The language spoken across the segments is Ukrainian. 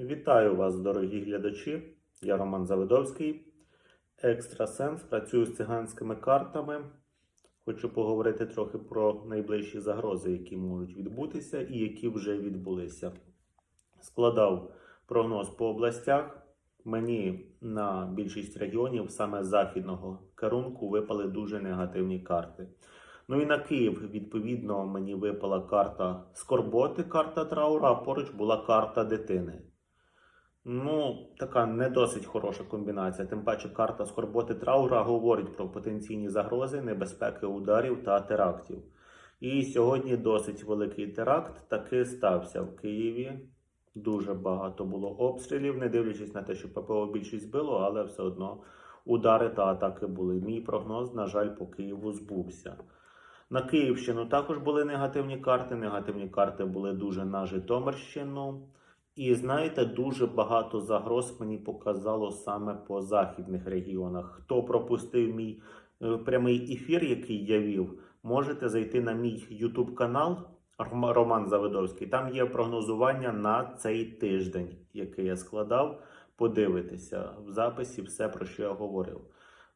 Вітаю вас, дорогі глядачі. Я Роман Завидовський, екстрасенс. Працюю з циганськими картами. Хочу поговорити трохи про найближчі загрози, які можуть відбутися і які вже відбулися. Складав прогноз по областях. Мені на більшість регіонів, саме західного керунку, випали дуже негативні карти. Ну і на Київ, відповідно, мені випала карта скорботи, карта траура, а поруч була карта дитини. Ну, така не досить хороша комбінація. Тим паче карта скорботи траура говорить про потенційні загрози, небезпеки ударів та терактів. І сьогодні досить великий теракт таки стався в Києві. Дуже багато було обстрілів, не дивлячись на те, що ППО більшість збило, але все одно удари та атаки були. Мій прогноз, на жаль, по Києву збувся. На Київщину також були негативні карти. Негативні карти були дуже на Житомирщину. І знаєте, дуже багато загроз мені показало саме по західних регіонах. Хто пропустив мій е, прямий ефір, який я вів, можете зайти на мій YouTube канал Роман Завидовський. Там є прогнозування на цей тиждень, який я складав. Подивитися в записі все, про що я говорив.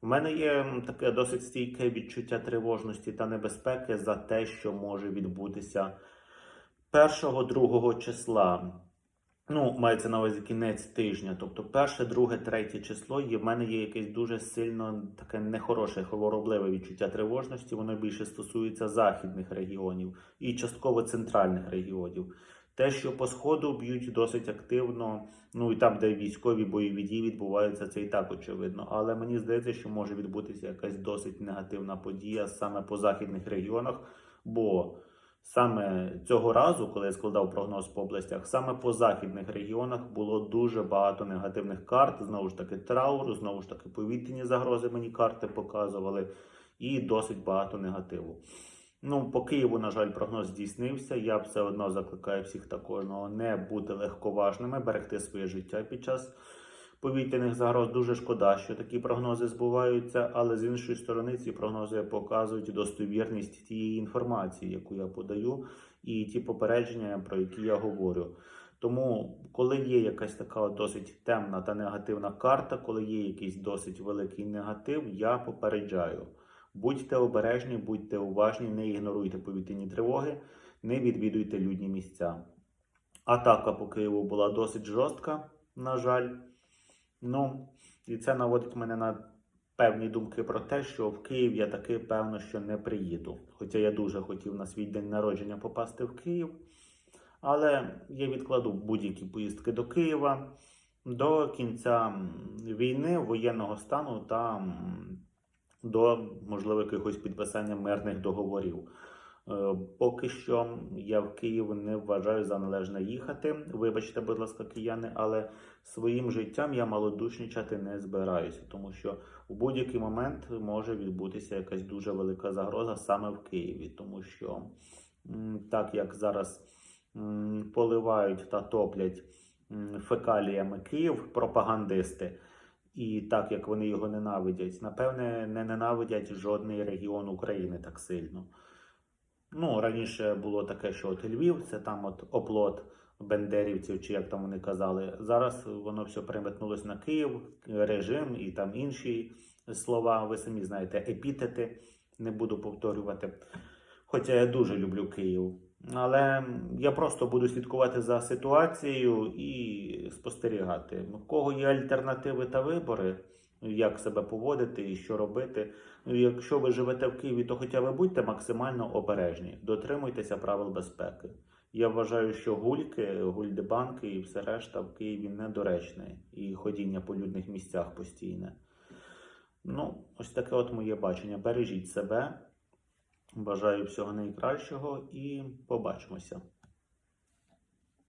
У мене є таке досить стійке відчуття тривожності та небезпеки за те, що може відбутися 1-2 числа. Ну, мається на увазі кінець тижня, тобто перше, друге, третє число, і в мене є якесь дуже сильно таке нехороше, хворобливе відчуття тривожності. Воно більше стосується західних регіонів і частково центральних регіонів. Те, що по сходу б'ють досить активно, ну і там, де військові бойові дії відбуваються, це і так очевидно. Але мені здається, що може відбутися якась досить негативна подія саме по західних регіонах, бо Саме цього разу, коли я складав прогноз по областях, саме по західних регіонах було дуже багато негативних карт. Знову ж таки, траур, знову ж таки, повітряні загрози мені карти показували, і досить багато негативу. Ну, по Києву, на жаль, прогноз здійснився. Я все одно закликаю всіх також ну, не бути легковажними, берегти своє життя під час повітряних загроз. Дуже шкода, що такі прогнози збуваються, але з іншої сторони ці прогнози показують достовірність тієї інформації, яку я подаю, і ті попередження, про які я говорю. Тому, коли є якась така досить темна та негативна карта, коли є якийсь досить великий негатив, я попереджаю. Будьте обережні, будьте уважні, не ігноруйте повітряні тривоги, не відвідуйте людні місця. Атака по Києву була досить жорстка, на жаль. Ну, і це наводить мене на певні думки про те, що в Київ я таки певно, що не приїду. Хоча я дуже хотів на свій день народження попасти в Київ. Але я відкладу будь-які поїздки до Києва до кінця війни, воєнного стану та до можливо якихось підписання мирних договорів. Е, Поки що я в Київ не вважаю за належне їхати. Вибачте, будь ласка, кияни, але своїм життям я малодушничати не збираюся, тому що в будь-який момент може відбутися якась дуже велика загроза саме в Києві, тому що так як зараз поливають та топлять фекаліями Київ пропагандисти. І так як вони його ненавидять, напевне, не ненавидять жодний регіон України так сильно. Ну, раніше було таке, що от Львів, це там от оплот бендерівців, чи як там вони казали. Зараз воно все переметнулось на Київ, режим і там інші слова. Ви самі знаєте, епітети, не буду повторювати. Хоча я дуже люблю Київ. Але я просто буду слідкувати за ситуацією і спостерігати. В кого є альтернативи та вибори, як себе поводити і що робити. Ну, Якщо ви живете в Києві, то хоча б будьте максимально обережні, дотримуйтеся правил безпеки. Я вважаю, що гульки, гульдебанки і все решта в Києві недоречне і ходіння по людних місцях постійне. Ну, ось таке от моє бачення. Бережіть себе. Бажаю всього найкращого і побачимося.